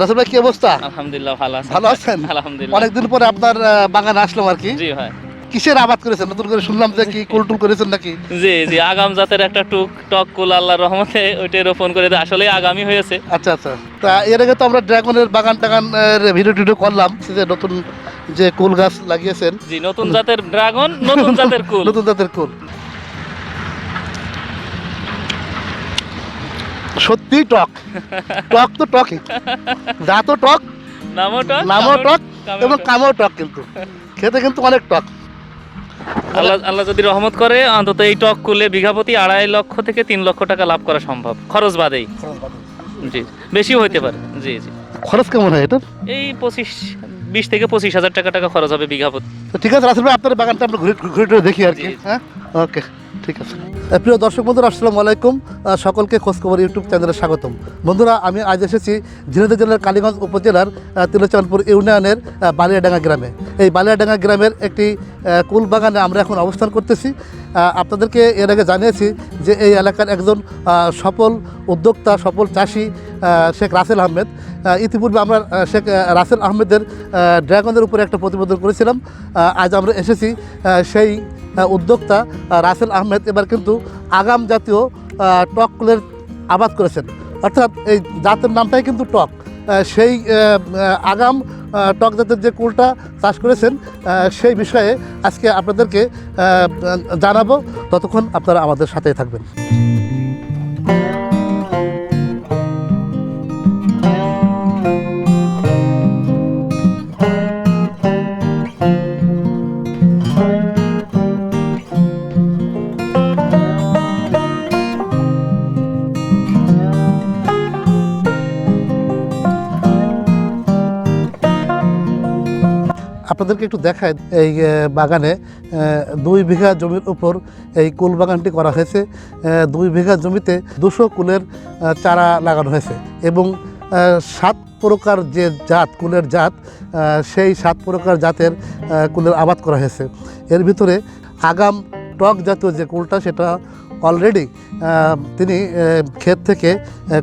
রাসেল ভাই কি অবস্থা? আলহামদুলিল্লাহ ভালো আছেন ভালো আছেন? আলহামদুলিল্লাহ। অনেকদিন পরে আপনার বাগানে আসলাম আর কি। জি ভাই। কিসের আবাদ করেছেন? নতুন করে শুনলাম যে কি কুলটুল করেছেন নাকি? জি জি আগাম জাতের একটা টুক টক কুল আল্লাহর রহমতে ওইটাই রোপণ করে। আসলে আগামী হয়েছে। আচ্ছা আচ্ছা। তা এর আগে তো আমরা ড্রাগনের বাগান টাগান ভিডিও টিডিও করলাম যে নতুন যে কুল গাছ লাগিয়েছেন। জি নতুন জাতের ড্রাগন নতুন জাতের কুল। নতুন জাতের কুল। সত্যি টক। টক তো টকই। যা তো টক নামও টক নামও টক এবং কামও টক কিন্তু। খেতে কিন্তু অনেক টক। আল্লাহ আল্লাহ যদি রহমত করে অন্তত এই টক কুলে বিঘা প্রতি আড়াই লক্ষ থেকে তিন লক্ষ টাকা লাভ করা সম্ভব। খরচ বাদেই। জি বেশিও হইতে পারে। জি জি। খরচ কেমন হয় এটার? এই পঁচিশ বিশ থেকে পঁচিশ হাজার টাকা টাকা খরচ হবে বিঘা প্রতি তো ঠিক আছে রাসেল ভাই আপনার বাগানটা আমরা ঘুরে ঘুরে দেখি আর কি হ্যাঁ? ওকে ঠিক আছে। প্রিয় দর্শক বন্ধুরা আসসালামু আলাইকুম। সকলকে খোঁজখবর ইউটিউব চ্যানেলে স্বাগতম। বন্ধুরা আমি আজ এসেছি ঝিনাইদহ জেলার কালীগঞ্জ উপজেলার আহ, ইউনিয়নের বালিয়াডাঙ্গা গ্রামে। এই বালিয়াডাঙ্গা গ্রামের একটি কুল বাগানে আমরা এখন অবস্থান করতেছি। আপনাদেরকে এর আগে জানিয়েছি যে এই এলাকার একজন সফল উদ্যোক্তা সফল চাষি শেখ রাসেল আহমেদ। ইতিপূর্বে আমরা শেখ রাসেল আহমেদের ড্রাগনের উপরে একটা প্রতিবেদন করেছিলাম। আজ আমরা এসেছি সেই উদ্যোক্তা রাসেল আহমেদ এবার কিন্তু আগাম জাতীয় আহ, টক কুলের আবাদ করেছেন। অর্থাৎ এই জাতের নামটাই কিন্তু টক। সেই আগাম টক জাতের যে কুলটা চাষ করেছেন সেই বিষয়ে আজকে আপনাদেরকে জানাব। ততক্ষণ আপনারা আমাদের সাথেই থাকবেন। আপনাদেরকে একটু দেখায়, এই বাগানে দুই বিঘা জমির উপর এই কুল বাগানটি করা হয়েছে। দুই বিঘা জমিতে দুশো কুলের চারা লাগানো হয়েছে এবং সাত প্রকার যে জাত, কুলের জাত সেই সাত প্রকার জাতের কুলের আবাদ করা হয়েছে। এর ভিতরে আগাম টক জাতীয় যে কুলটা, সেটা অলরেডি তিনি ক্ষেত থেকে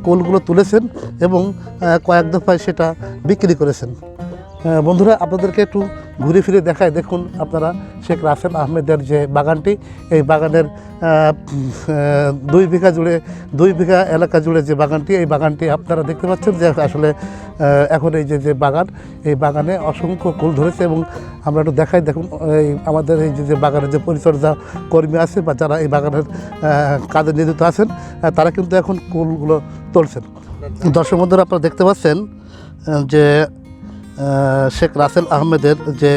কুলগুলো তুলেছেন এবং কয়েক দফায় সেটা বিক্রি করেছেন। বন্ধুরা, আপনাদেরকে একটু ঘুরে ফিরে দেখায় দেখুন আপনারা, শেখ রাসেল আহমেদের যে বাগানটি, এই বাগানের দুই বিঘা জুড়ে, দুই বিঘা এলাকা জুড়ে যে বাগানটি, এই বাগানটি আপনারা দেখতে পাচ্ছেন যে আসলে এখন এই যে যে বাগান, এই বাগানে অসংখ্য কুল ধরেছে এবং আমরা একটু দেখাই। দেখুন, এই আমাদের এই যে বাগানের যে পরিচর্যা কর্মী আছে বা যারা এই বাগানের কাজে নিয়োজিত আছেন তারা কিন্তু এখন কুলগুলো তুলছেন। দর্শক বন্ধুরা, আপনারা দেখতে পাচ্ছেন যে শেখ রাসেল আহমেদের যে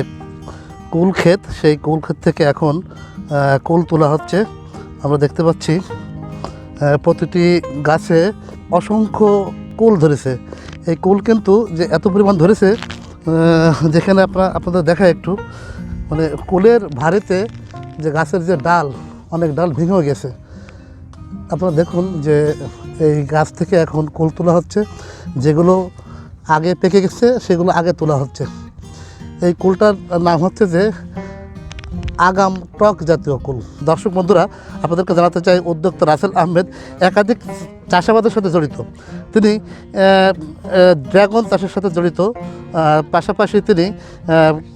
কুল ক্ষেত সেই কুল ক্ষেত থেকে এখন কুল তোলা হচ্ছে। আমরা দেখতে পাচ্ছি প্রতিটি গাছে অসংখ্য কুল ধরেছে। এই কুল কিন্তু যে এত পরিমাণ ধরেছে যেখানে আপনার আপনাদের দেখা একটু মানে কুলের ভারেতে যে গাছের যে ডাল, অনেক ডাল ভেঙেও গেছে। আপনারা দেখুন যে এই গাছ থেকে এখন কুল তোলা হচ্ছে, যেগুলো আগে পেকে গেছে, সেগুলো আগে তোলা হচ্ছে। এই কুলটার নাম হচ্ছে যে আগাম টক জাতীয় কুল। দর্শক বন্ধুরা, আপনাদেরকে জানাতে চাই উদ্যোক্তা রাসেল আহমেদ, একাধিক চাষাবাদের সাথে জড়িত। তিনি ড্রাগন চাষের সাথে জড়িত। পাশাপাশি তিনি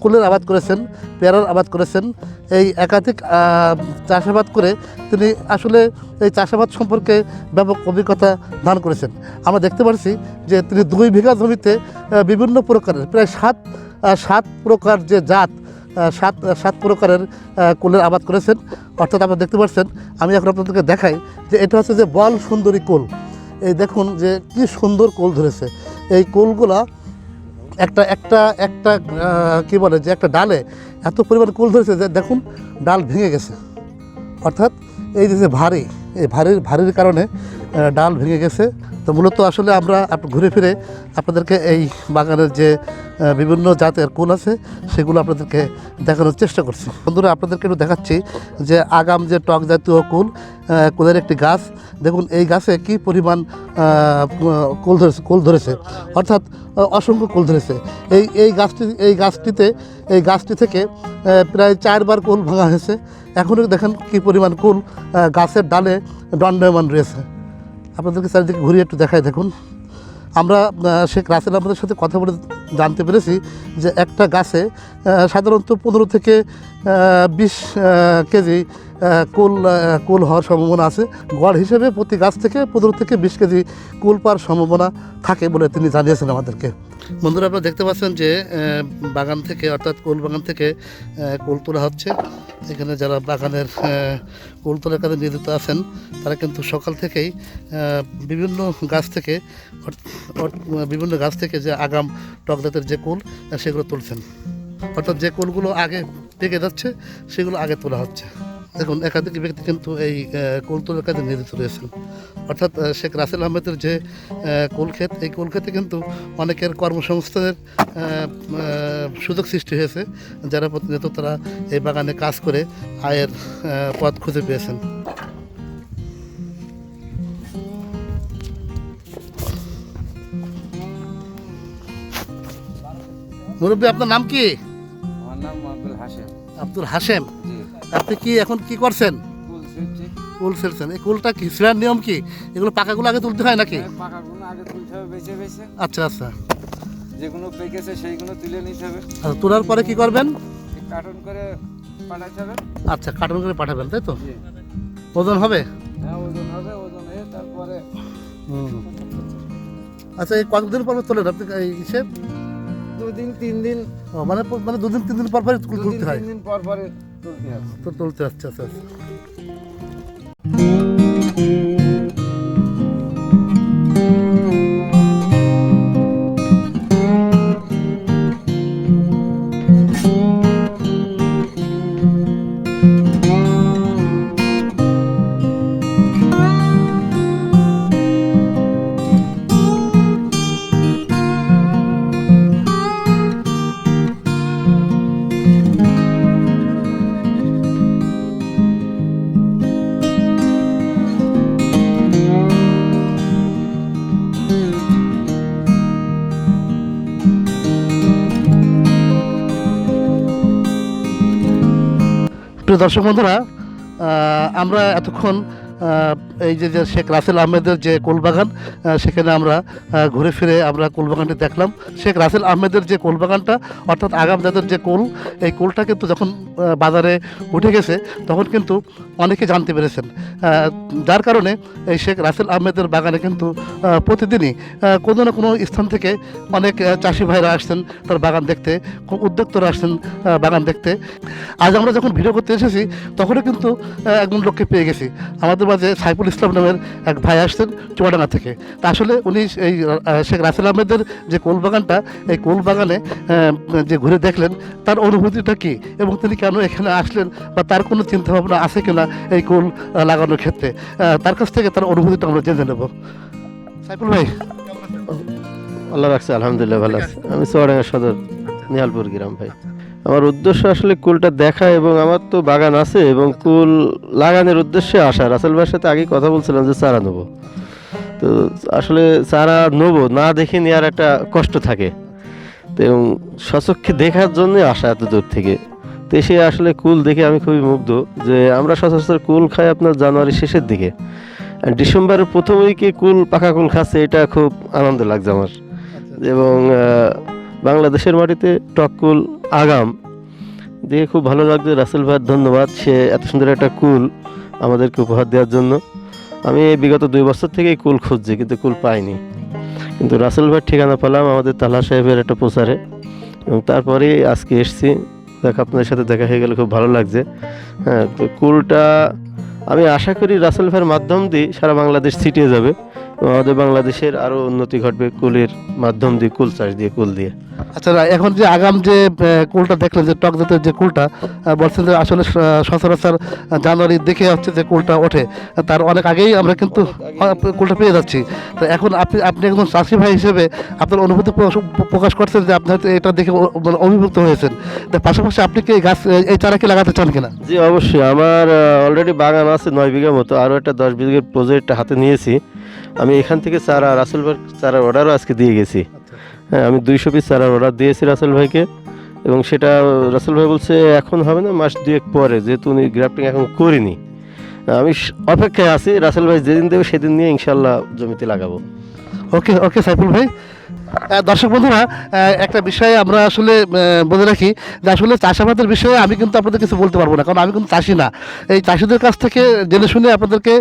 কুলের আবাদ করেছেন, পেয়ারার আবাদ করেছেন। এই একাধিক চাষাবাদ করে তিনি আসলে এই চাষাবাদ সম্পর্কে ব্যাপক অভিজ্ঞতা দান করেছেন। আমরা দেখতে পাচ্ছি যে তিনি দুই বিঘা জমিতে বিভিন্ন প্রকারের, প্রায় সাত সাত প্রকার যে জাত সাত সাত প্রকারের কুলের আবাদ করেছেন। অর্থাৎ আপনারা দেখতে পাচ্ছেন, আমি এখন আপনাদেরকে দেখাই যে এটা হচ্ছে যে বল সুন্দরী কুল। এই দেখুন যে কি সুন্দর কুল ধরেছে। এই কুলগুলা একটা একটা একটা কি বলে যে একটা ডালে এত পরিমাণ কুল ধরেছে যে দেখুন, ডাল ভেঙে গেছে। অর্থাৎ এই যে ভারী, এই ভারীর ভারীর কারণে ডাল ভেঙে গেছে। তো মূলত আসলে আমরা ঘুরে ফিরে আপনাদেরকে এই বাগানের যে বিভিন্ন জাতের কুল আছে, সেগুলো আপনাদেরকে দেখানোর চেষ্টা করছি। বন্ধুরা, আপনাদেরকে একটু দেখাচ্ছি যে আগাম যে টক জাতীয় কুল কুলের একটি গাছ। দেখুন, এই গাছে কি পরিমাণ কুল ধরেছে কুল ধরেছে। অর্থাৎ অসংখ্য কুল ধরেছে। এই এই গাছটি, এই গাছটিতে, এই গাছটি থেকে প্রায় চারবার কুল ভাঙা হয়েছে। এখনও দেখেন কি পরিমাণ কুল গাছের ডালে দণ্ডমান রয়েছে। আপনাদেরকে চারিদিকে ঘুরিয়ে একটু দেখায় দেখুন। আমরা শেখ রাসেল আহমদের সাথে কথা বলে জানতে পেরেছি যে একটা গাছে সাধারণত পনেরো থেকে বিশ কেজি কুল কুল হওয়ার সম্ভাবনা আছে। গড় হিসেবে প্রতি গাছ থেকে পনেরো থেকে বিশ কেজি কুল পাওয়ার সম্ভাবনা থাকে বলে তিনি জানিয়েছেন আমাদেরকে। বন্ধুরা, আপনারা দেখতে পাচ্ছেন যে বাগান থেকে, অর্থাৎ কুল বাগান থেকে কুল তোলা হচ্ছে। এখানে যারা বাগানের কুল তোলার কাজে নিয়োজিত আছেন, তারা কিন্তু সকাল থেকেই বিভিন্ন গাছ থেকে বিভিন্ন গাছ থেকে যে আগাম টক জাতের যে কুল, সেগুলো তুলছেন। অর্থাৎ যে কুলগুলো আগে পেকে যাচ্ছে, সেগুলো আগে তোলা হচ্ছে। দেখুন একাধিক ব্যক্তি কিন্তু এই আহ, কুল তোলার কাজে নিয়োজিত রয়েছেন। অর্থাৎ শেখ রাসেল আহমেদের যে আহ, কুল ক্ষেত এই কুল ক্ষেতে কিন্তু অনেকের কর্মসংস্থানের সুযোগ সৃষ্টি হয়েছে যারা প্রতিনিয়ত তারা এই বাগানে কাজ করে আয়ের পথ খুঁজে পেয়েছেন। মুরব্বী আপনার নাম কি? আমার নাম আব্দুল হাসেম আব্দুল হাশেম। আপনি কি এখন কি করছেন? কুল ছেড়ছেন। এই কুলটা কি ছিঁড়ার নিয়ম কি? এগুলো পাকাগুলো আগে তুলতে হয় নাকি? পাকাগুলো আগে তুলতে হবে বেছে বেছে। আচ্ছা আচ্ছা। যেগুলো পেকেছে সেইগুলো তুলে নিতে হবে। আচ্ছা তোলার পরে কি করবেন? কার্টন করে পাঠাতে হবে আচ্ছা কার্টন করে পাঠাবেন তাই তো? ওজন হবে? হ্যাঁ ওজন হবে ওজন হয়ে তারপরে আচ্ছা এই কতদিন পর পর তোলেন আপনি এই হিসেব দুদিন তিন দিন। মানে মানে দুদিন তিন দিন পর দুদিন তুলতে হয়। তিন দিন পর পরে তুলতে হবে তো তুলতে প্রিয় দর্শক বন্ধুরা আমরা এতক্ষণ এই যে যে শেখ রাসেল আহমেদের যে কোলবাগান সেখানে আমরা ঘুরে ফিরে আমরা কোলবাগানটি দেখলাম। শেখ রাসেল আহমেদের যে কোলবাগানটা, অর্থাৎ আগাম যাদের যে কোল, এই কোলটা কিন্তু যখন বাজারে উঠে গেছে, তখন কিন্তু অনেকে জানতে পেরেছেন। যার কারণে এই শেখ রাসেল আহমেদের বাগানে কিন্তু প্রতিদিনই কোনো না কোনো স্থান থেকে অনেক চাষি ভাইরা আসছেন তার বাগান দেখতে উদ্যোক্তরা আসছেন বাগান দেখতে। আজ আমরা যখন ভিডিও করতে এসেছি, তখনও কিন্তু একজন লোককে পেয়ে গেছি। আমাদের মাঝে সাইফুল ইসলাম নামের এক ভাই আসছেন চুয়াডাঙ্গা থেকে। তা আসলে উনি এই শেখ রাসেল আহমেদের যে কোল বাগানটা, এই কোল বাগানে যে ঘুরে দেখলেন, তার অনুভূতিটা কি এবং তিনি কেন এখানে আসলেন বা তার কোনো চিন্তাভাবনা আছে কিনা এই কোল লাগানোর ক্ষেত্রে। তার কাছ থেকে তার অনুভূতিটা আমরা জেনে নেব। সাইফুল ভাই। আল্লাহ রাখছে, আলহামদুলিল্লাহ, ভালো আছে। আমি চুয়াডাঙ্গা সদর, নিহালপুর গ্রাম, ভাই। আমার উদ্দেশ্য আসলে কুলটা দেখা এবং আমার তো বাগান আছে এবং কুল লাগানোর উদ্দেশ্যে আসা রাসেল ভাইয়ের সাথে আগেই কথা বলছিলাম যে চারা নেব। তো আসলে চারা নেব, না দেখে নেওয়ার একটা কষ্ট থাকে। তো এবং সচক্ষে দেখার জন্য আসা এত দূর থেকে। তো এসে আসলে কুল দেখে আমি খুবই মুগ্ধ যে আমরা সচরাচর কুল খাই আপনার জানুয়ারি শেষের দিকে। ডিসেম্বরের প্রথম উইকে কুল পাকা কুল খাচ্ছে এটা খুব আনন্দ লাগছে আমার। এবং বাংলাদেশের মাটিতে টক কুল আগাম দেখে খুব ভালো লাগছে। রাসেল ভাইয়ের ধন্যবাদ। সে এত সুন্দর একটা কুল আমাদেরকে উপহার দেওয়ার জন্য। আমি এই বিগত দুই বছর থেকেই কুল খুঁজছি কিন্তু কুল পাইনি। কিন্তু রাসেল ভাইয়ের ঠিকানা পেলাম আমাদের তালা সাহেবের একটা প্রচারে। এবং তারপরে আজকে এসছি। দেখ, আপনাদের সাথে দেখা হয়ে গেলে খুব ভালো লাগছে। হ্যাঁ কুলটা, আমি আশা করি রাসেল মাধ্যম দিয়ে সারা বাংলাদেশ ছিটিয়ে যাবে। আমাদের বাংলাদেশের আরও উন্নতি ঘটবে কুলের মাধ্যম দিয়ে কুল চাষ দিয়ে কুল দিয়ে। আচ্ছা এখন যে আগাম যে কুলটা দেখলেন যে টক জাতের যে কুলটা বলছেন যে আসলে সচরাচর জানুয়ারি দেখে হচ্ছে যে কুলটা ওঠে। তার অনেক আগেই আমরা কিন্তু কুলটা পেয়ে যাচ্ছি। তো এখন আপনি আপনি একজন চাষি ভাই হিসেবে আপনার অনুভূতি প্রকাশ- করছেন যে আপনি হয়তো এটা দেখে মানে অভিভূত হয়েছেন। পাশাপাশি আপনি কি এই গাছ এই চারা কি লাগাতে চান কিনা? জি অবশ্যই। আমার অলরেডি বাগান আছে নয় বিঘা মতো। আরও একটা দশ বিঘের প্রজেক্ট হাতে নিয়েছি। আমি এখান থেকে চারা রাসুল ভাই চারার অর্ডারও আজকে দিয়ে গেছি। হ্যাঁ আমি দুইশো পিস চারার অর্ডার দিয়েছি রাসুল ভাইকে। এবং সেটা রাসেল ভাই বলছে, এখন হবে না, মাস দুয়েক পরে, যেহেতু উনি গ্রাফটিং এখন করিনি। আমি অপেক্ষায় আছি, রাসেল ভাই যেদিন দেবে সেদিন নিয়ে ইনশাল্লাহ জমিতে লাগাবো। ওকে ওকে সাইফুল ভাই দর্শক বন্ধুরা একটা বিষয়ে আমরা আসলে বলে রাখি যে আসলে চাষাবাদের বিষয়ে আমি কিন্তু আপনাদের কিছু বলতে পারব না, কারণ আমি কিন্তু চাষি না। এই চাষিদের কাছ থেকে জেনে শুনে আপনাদেরকে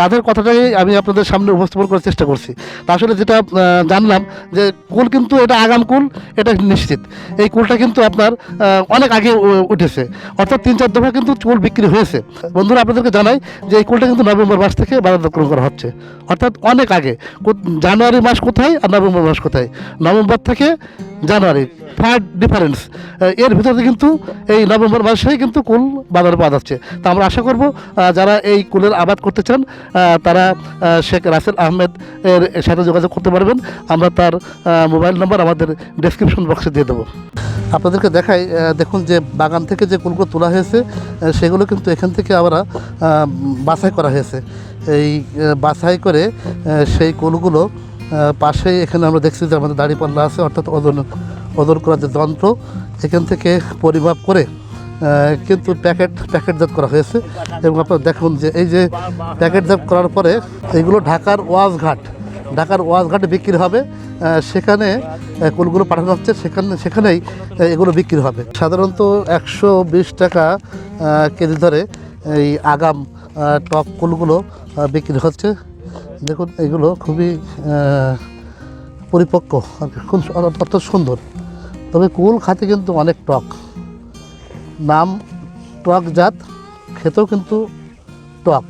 তাদের কথাটাই আমি আপনাদের সামনে উপস্থাপন করার চেষ্টা করছি। তা আসলে যেটা জানলাম যে কুল কিন্তু এটা আগাম কুল, এটা নিশ্চিত। এই কুলটা কিন্তু আপনার অনেক আগে উঠেছে। অর্থাৎ তিন চার দফা কিন্তু কুল বিক্রি হয়েছে। বন্ধুরা, আপনাদেরকে জানাই যে এই কুলটা কিন্তু নভেম্বর মাস থেকে বাজারজাতকরণ করা হচ্ছে। অর্থাৎ অনেক আগে। জানুয়ারি মাস কোথায় আর নভেম্বর মাস কোথায়? নভেম্বর থেকে জানুয়ারি ফার ডিফারেন্স এর ভিতরে কিন্তু এই নভেম্বর মাসেই কিন্তু কুল বাজারে পাওয়া যাচ্ছে। তা আমরা আশা করব যারা এই কুলের আবাদ করতে চান তারা শেখ রাসেল আহমেদ এর সাথে যোগাযোগ করতে পারবেন। আমরা তার মোবাইল নাম্বার আমাদের ডেসক্রিপশন বক্সে দিয়ে দেবো। আপনাদেরকে দেখাই দেখুন যে বাগান থেকে যে কুলগুলো তোলা হয়েছে সেগুলো কিন্তু এখান থেকে আমরা বাছাই করা হয়েছে। এই বাছাই করে সেই কুলগুলো পাশেই এখানে আমরা দেখছি যে আমাদের দাড়িপাল্লা আছে, অর্থাৎ ওজন ওজন করার যে যন্ত্র, এখান থেকে পরিমাপ করে কিন্তু প্যাকেট, প্যাকেটজাত করা হয়েছে। এবং আপনারা দেখুন যে এই যে প্যাকেটজাত করার পরে এইগুলো ঢাকার ওয়াজঘাট ঢাকার ওয়াজঘাটে বিক্রি হবে সেখানে কুলগুলো পাঠানো হচ্ছে, সেখানে, সেখানেই এগুলো বিক্রি হবে। সাধারণত একশো বিশ টাকা কেজি ধরে এই আগাম টক কুলগুলো বিক্রি হচ্ছে। দেখুন এগুলো খুবই পরিপক্ক আর কি, খুব অত্যন্ত সুন্দর। তবে কুল খাতে কিন্তু অনেক টক। নাম টক জাত খেতেও কিন্তু টক।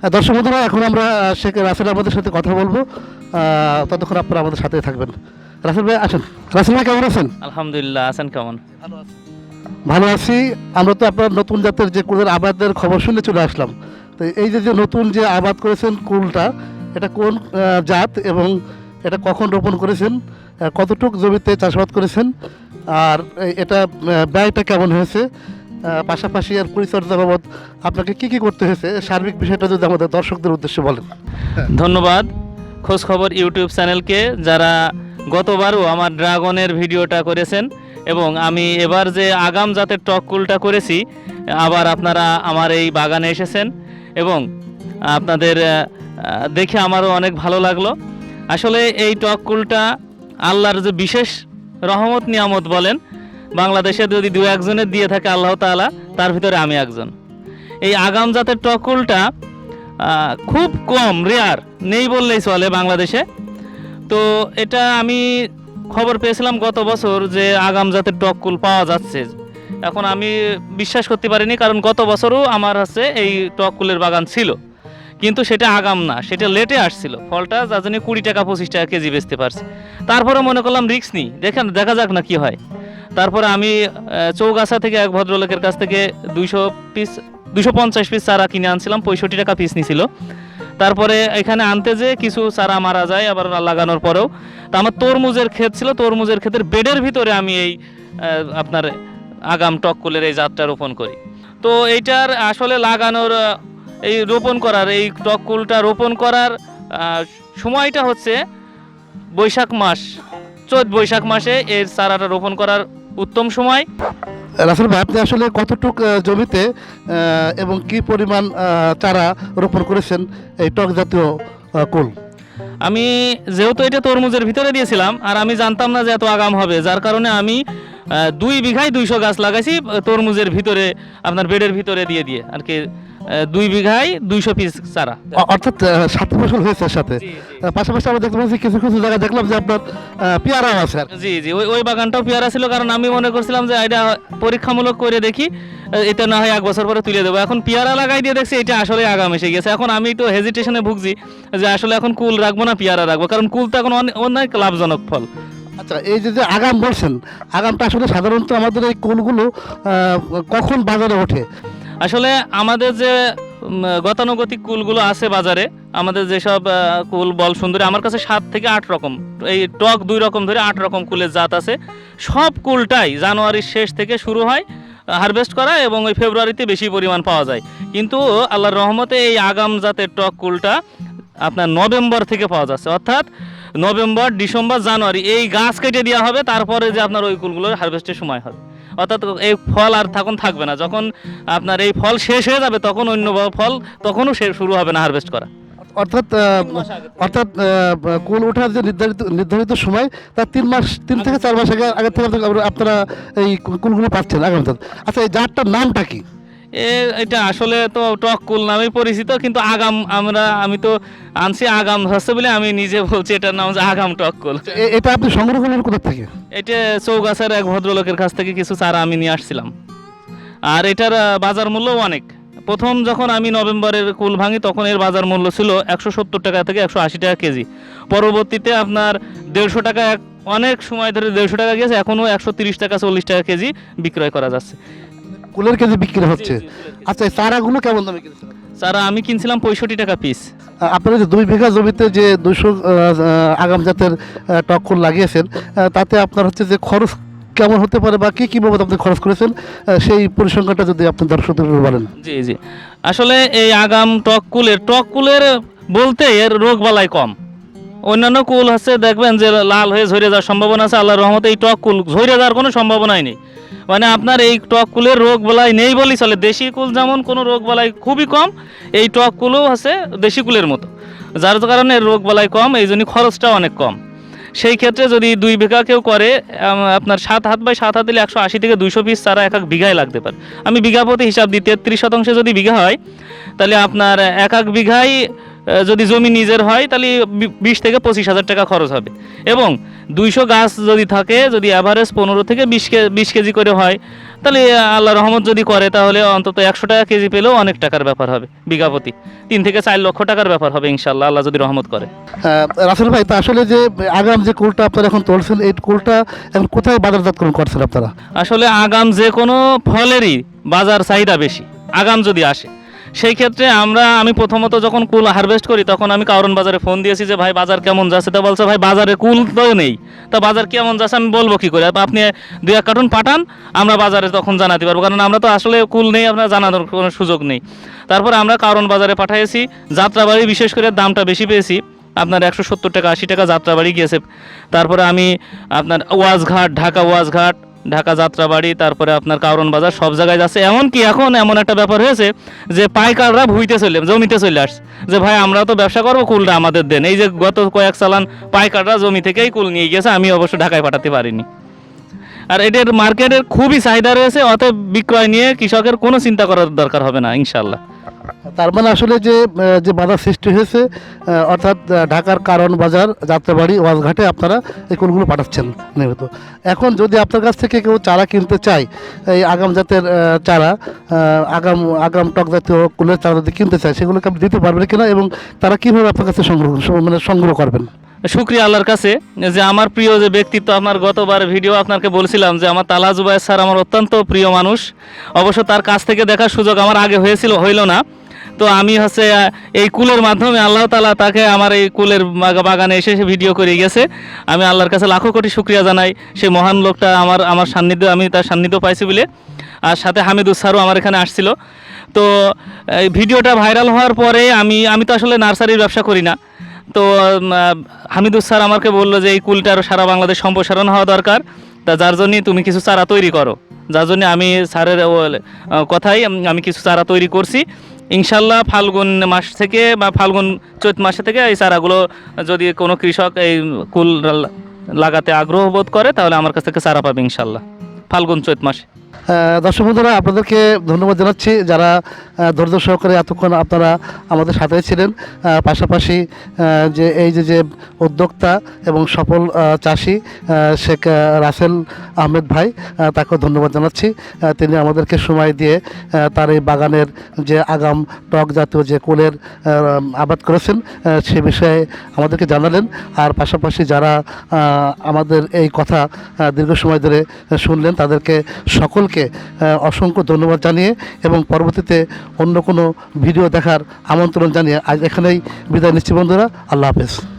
হ্যাঁ দর্শক বন্ধুরা এখন আমরা শেখ রাসেল আমাদের সাথে কথা বলব। ততক্ষণ আপনারা আমাদের সাথে থাকবেন। রাসেল ভাই আসেন। রাসেল ভাই কেমন আছেন? আলহামদুলিল্লাহ আছেন কেমন? ভালো আছি। আমরা তো আপনার নতুন জাতের যে কুলের আবাদের খবর শুনে চলে আসলাম। তো এই যে যে নতুন যে আবাদ করেছেন কুলটা, এটা কোন জাত এবং এটা কখন রোপণ করেছেন কতটুক জমিতে চাষাবাদ করেছেন, আর এটা ব্যয়টা কেমন হয়েছে পাশাপাশি আর পরিচর্যা বাবদ আপনাকে কি কি করতে হয়েছে, সার্বিক বিষয়টা যদি আমাদের দর্শকদের উদ্দেশ্যে বলেন। ধন্যবাদ। খোঁজ খবর ইউটিউব চ্যানেলকে যারা গতবারও আমার ড্রাগনের ভিডিওটা করেছেন এবং আমি এবার যে আগাম জাতের টক কুলটা করেছি, আবার আপনারা আমার এই বাগানে এসেছেন। এবং আপনাদের দেখে আমারও অনেক ভালো লাগল। আসলে এই টক কুলটা আল্লাহর যে বিশেষ রহমত, নিয়ামত বলেন, বাংলাদেশে যদি দু একজনের দিয়ে থাকে আল্লাহ তাআলা, তার ভিতরে আমি একজন। এই আগাম জাতের টকুলটা খুব কম রেয়ার নেই বললেই চলে বাংলাদেশে। তো এটা আমি খবর পেয়েছিলাম গত বছর যে আগাম জাতের টকুল পাওয়া যাচ্ছে। এখন আমি বিশ্বাস করতে পারিনি, কারণ গত বছরও আমার হচ্ছে এই টকুলের বাগান ছিল। কিন্তু সেটা আগাম না, সেটা লেটে আসছিল। ফলটা যার জন্য কুড়ি টাকা, পঁচিশ টাকা কেজি বেচতে পারছে। তারপরে মনে করলাম রিক্স নিই, দেখেন, দেখা যাক না কি হয়। তারপরে আমি চৌগাছা থেকে এক ভদ্রলোকের কাছ থেকে দুইশো পিস দুশো পঞ্চাশ পিস চারা কিনে আনছিলাম, পঁয়ষট্টি টাকা পিস নিছিল। তারপরে এখানে আনতে যে কিছু চারা মারা যায়, আবার লাগানোর পরেও। তা আমার তরমুজের ক্ষেত ছিল, তরমুজের ক্ষেতের বেডের ভিতরে আমি এই আপনার আগাম টককুলের এই জাতটা রোপণ করি। তো এইটার আসলে লাগানোর এই রোপণ করার, এই টককুলটা রোপণ করার সময়টা হচ্ছে বৈশাখ মাস, চৈত বৈশাখ মাসে এর চারাটা রোপণ করার উত্তম সময়। রাসেল ভাই, আপনি আসলে কতটুক জমিতে এবং কি পরিমাণ চারা রোপণ করেছেন এই টক জাতীয় কুল? আমি যেহেতু এটা তরমুজের ভিতরে দিয়েছিলাম, আর আমি জানতাম না যে এত আগাম হবে, যার কারণে আমি দুই বিঘায় দুইশো গাছ লাগাইছি তরমুজের ভিতরে, আপনার বেডের ভিতরে দিয়ে দিয়ে, আর কি দুই বিঘায় দুইশো পিস চারা। অর্থাৎ সাত ফসল হয়েছে সাথে। পাশাপাশি আমরা দেখতে পাচ্ছি কিছু কিছু জায়গায় দেখলাম যে আপনার আহ, পেয়ারাও আছে জি জি ওই ওই বাগানটাও পেয়ারা ছিল কারণ আমি মনে করছিলাম যে এটা পরীক্ষামূলক করে দেখি এটা না হয় এক বছর পরে তুলে দেবো। এখন পেয়ারা লাগাই দিয়ে দেখছি এটা আসলে আগাম এসে গেছে। এখন আমি একটু হেজিটেশনে ভুগছি যে আসলে এখন কুল রাখব না পেয়ারা রাখব কারণ কুল তো এখন অনেক লাভজনক ফল। আচ্ছা এই যে যে আগাম বলছেন আগামটা আসলে সাধারণত আমাদের এই কুলগুলো কখন বাজারে ওঠে? আসলে আমাদের যে গতানুগতিক কুলগুলো আছে বাজারে, আমাদের যেসব কুল বল সুন্দরী, আমার কাছে সাত থেকে আট রকম, এই টক দুই রকম ধরে আট রকম কুলের জাত আছে। সব কুলটাই জানুয়ারির শেষ থেকে শুরু হয়, হারভেস্ট করা এবং ওই ফেব্রুয়ারিতে বেশি পরিমাণ পাওয়া যায়। কিন্তু আল্লাহর রহমতে এই আগাম জাতের টক কুলটা আপনার নভেম্বর থেকে পাওয়া যাচ্ছে। অর্থাৎ নভেম্বর, ডিসেম্বর, জানুয়ারি, এই গাছ কেটে দেওয়া হবে, তারপরে যে আপনার ওই কুলগুলোর হারভেস্টের সময় হবে। অর্থাৎ এই ফল আর তখন থাকবে না। যখন আপনার এই ফল শেষ হয়ে যাবে, তখন অন্য ফল, তখনও সে শুরু হবে না হারভেস্ট করা। অর্থাৎ অর্থাৎ কুল ওঠার যে নির্ধারিত নির্ধারিত সময়, তার তিন মাস, তিন থেকে চার মাস আগে আগে থেকে আপনারা- এই কুলগুলো পাচ্ছেন আগামী আচ্ছা এই জাতটার নামটা কি? এটা আসলে তো টক কুল নামেই পরিচিত কিন্তু আগাম আমরা আমি তো আনছি আগাম হচ্ছে বলে আমি নিজে বলছি এটার নাম হচ্ছে আগাম টক কুল এটা আপনি সংগ্রহ করলেন কোথা থেকে? এটা চৌগাছার এক ভদ্রলোকের কাছ থেকে কিছু চারা আমি নিয়ে আসছিলাম। আর এটার বাজার মূল্য অনেক। প্রথম যখন আমি নভেম্বরের কুল ভাঙি তখন এর বাজার মূল্য ছিল একশো সত্তর টাকা থেকে একশো আশি টাকা কেজি। পরবর্তীতে আপনার দেড়শো টাকা এক অনেক সময় ধরে দেড়শো টাকা গেছে এখনও একশো তিরিশ টাকা চল্লিশ টাকা কেজি বিক্রয় করা যাচ্ছে। কুলের কেজি বিক্রি হচ্ছে। আচ্ছা এই চারাগুলো কেমন দামে কিনেছেন চারা আমি কিনছিলাম পঁয়ষট্টি টাকা পিস আপনারা যে দুই বিঘা জমিতে যে দুশো আগাম জাতের আহ, টক কুল লাগিয়েছেন তাতে আপনার হচ্ছে যে খরচ কেমন হতে পারে বা কী কী বাবদ আপনি খরচ করেছেন সেই পরিসংখ্যানটা যদি আপনি দর্শকদের বলেন। জি জি। আসলে এই আগাম টক কুলের টক কুলের বলতে এর রোগ বালাই কম। অন্যান্য কুল হচ্ছে দেখবেন যে লাল হয়ে ঝরে যাওয়ার সম্ভাবনা আছে আল্লাহর রহমতে এই টক কুল ঝরে যাওয়ার কোনো সম্ভাবনাই নেই। মানে আপনার এই টক কুলের রোগ বালাই নেই বলেই চলে। দেশি কুল যেমন কোনো রোগ বালাই খুবই কম, এই টক কুলও আছে দেশি কুলের মতো। যার কারণে রোগ বালাই কম, এই জন্য খরচটা অনেক কম। সেই ক্ষেত্রে যদি দুই বিঘা কেউ করে আপনার সাত হাত বাই সাত হাত দিলে একশো আশি থেকে দুইশো পিস চারা এক এক বিঘায় লাগতে পারে। আমি বিঘা প্রতি হিসাব দিই, তেত্রিশ শতাংশে যদি বিঘা হয়, তাহলে আপনার এক এক বিঘায় যদি জমি নিজের হয় তাহলে বিশ থেকে পঁচিশ হাজার টাকা খরচ হবে। এবং দুইশো গাছ যদি থাকে যদি অ্যাভারেজ পনেরো থেকে বিশ কে বিশ কেজি করে হয় তাহলে আল্লাহ রহমত যদি করে তাহলে অন্তত একশো টাকা কেজি পেলেও অনেক টাকার ব্যাপার হবে বিঘা প্রতি তিন থেকে চার লক্ষ টাকার ব্যাপার হবে ইনশাল্লাহ আল্লাহ যদি রহমত করে। রাসেল ভাই তা আসলে যে আগাম যে কুলটা আপনারা এখন তুলছেন এই কুলটা এখন কোথায় বাজারজাতকরণ করছেন আপনারা? আসলে আগাম যে কোনো ফলেরই বাজার চাহিদা বেশি আগাম যদি আসে। সেই ক্ষেত্রে আমরা, আমি প্রথমত যখন কুল হারভেস্ট করি, তখন আমি কারণ বাজারে ফোন দিয়েছি যে, ভাই, বাজার কেমন যাচ্ছে? তা বলছে, ভাই, বাজারে কুল তো নেই। তা বাজার কেমন যাচ্ছে আমি বলব কী করে? আপনি দু এক কার্টুন পাঠান, আমরা বাজারে তখন জানাতে পারব। কারণ আমরা তো আসলে কুল নেই, আপনার জানানোর কোনো সুযোগ নেই। তারপর আমরা কারণ বাজারে পাঠিয়েছি যাত্রাবাড়ি বিশেষ করে দামটা বেশি পেয়েছি। আপনার একশো সত্তর টাকা, আশি টাকা যাত্রাবাড়ি গিয়েছে। তারপরে আমি আপনার ওয়াজঘাট, ঢাকা ওয়াজঘাট ঢাকা যাত্রাবাড়ি, তারপরে আপনার কারণ বাজার, সব জায়গায় যাচ্ছে। এমনকি এখন এমন একটা ব্যাপার হয়েছে যে পাইকাররা ভুইতে চলে, জমিতে চলে আসছে। যে ভাই, আমরা তো ব্যবসা করব, কুলটা আমাদের দেন। এই যে গত কয়েক চালান পাইকাররা জমি থেকেই কুল নিয়ে গেছে, আমি অবশ্য ঢাকায় পাঠাতে পারিনি। আর এটার মার্কেটের খুবই চাহিদা রয়েছে, অতএব বিক্রয় নিয়ে কৃষকের কোনো চিন্তা করার দরকার হবে না ইনশাল্লাহ তার মানে আসলে যে যে বাজার সৃষ্টি হয়েছে অর্থাৎ ঢাকার কারণ বাজার, যাত্রাবাড়ি ওয়াজঘাটে আপনারা এই কুলগুলো পাঠাচ্ছেন নিয়মিত। এখন যদি আপনার কাছ থেকে কেউ চারা কিনতে চায়, এই আগাম জাতের চারা আগাম আগাম টক জাতীয় কুলের চারা যদি কিনতে চায়, সেগুলোকে আপনি দিতে পারবেন কিনা এবং তারা কীভাবে আপনার কাছে সংগ্রহ মানে সংগ্রহ করবেন? শুক্রিয়া আল্লাহর কাছে যে আমার প্রিয় যে ব্যক্তিত্ব আপনার গতবার ভিডিও আপনাকে বলছিলাম যে আমার তালা জুবাই স্যার আমার অত্যন্ত প্রিয় মানুষ। অবশ্য তার কাছ থেকে দেখার সুযোগ আমার আগে হয়েছিল, হইল না। তো আমি হচ্ছে এই কুলের মাধ্যমে আল্লাহ তালা তাকে আমার এই কুলের বাগানে এসে সে ভিডিও করে গেছে। আমি আল্লাহর কাছে লাখো কোটি শুক্রিয়া জানাই। সেই মহান লোকটা আমার আমার সান্নিধ্য আমি তার সান্নিধ্য পাইছি বলে। আর সাথে হামিদুস স্যারও আমার এখানে আসছিল। তো এই ভিডিওটা ভাইরাল হওয়ার পরে আমি আমি তো আসলে নার্সারির ব্যবসা করি না। তো আহ, স্যার আমাকে বলল যে এই কুলটার সারা বাংলাদেশ সম্প্রসারণ হওয়া দরকার। তা যার জন্য তুমি কিছু চারা তৈরি করো। যার জন্য আমি স্যারের কথাই আমি কিছু চারা তৈরি করছি। ইনশাল্লাহ ফাল্গুন মাস থেকে বা ফাল্গুন চৈত মাসে থেকে এই চারাগুলো যদি কোনো কৃষক এই কুল লাগাতে আগ্রহ বোধ করে, তাহলে আমার কাছ থেকে চারা পাবে ইনশাল্লাহ, ফাল্গুন চৈত মাসে। দর্শক বন্ধুরা, আপনাদেরকে ধন্যবাদ জানাচ্ছি যারা ধৈর্য সহকারে এতক্ষণ আপনারা আমাদের সাথে ছিলেন। পাশাপাশি যে এই যে যে উদ্যোক্তা এবং সফল চাষি শেখ রাসেল আহমেদ ভাই তাকেও ধন্যবাদ জানাচ্ছি। তিনি আমাদেরকে সময় দিয়ে তার এই বাগানের যে আগাম টক জাতীয় যে কুলের আবাদ করেছেন সে বিষয়ে আমাদেরকে জানালেন। আর পাশাপাশি যারা আমাদের এই কথা দীর্ঘ সময় ধরে শুনলেন, তাদেরকে সকলকে আহ, অসংখ্য ধন্যবাদ জানিয়ে এবং পরবর্তীতে অন্য কোনো ভিডিও দেখার আমন্ত্রণ জানিয়ে আজ এখানেই বিদায় নিচ্ছি বন্ধুরা। আল্লাহ হাফেজ।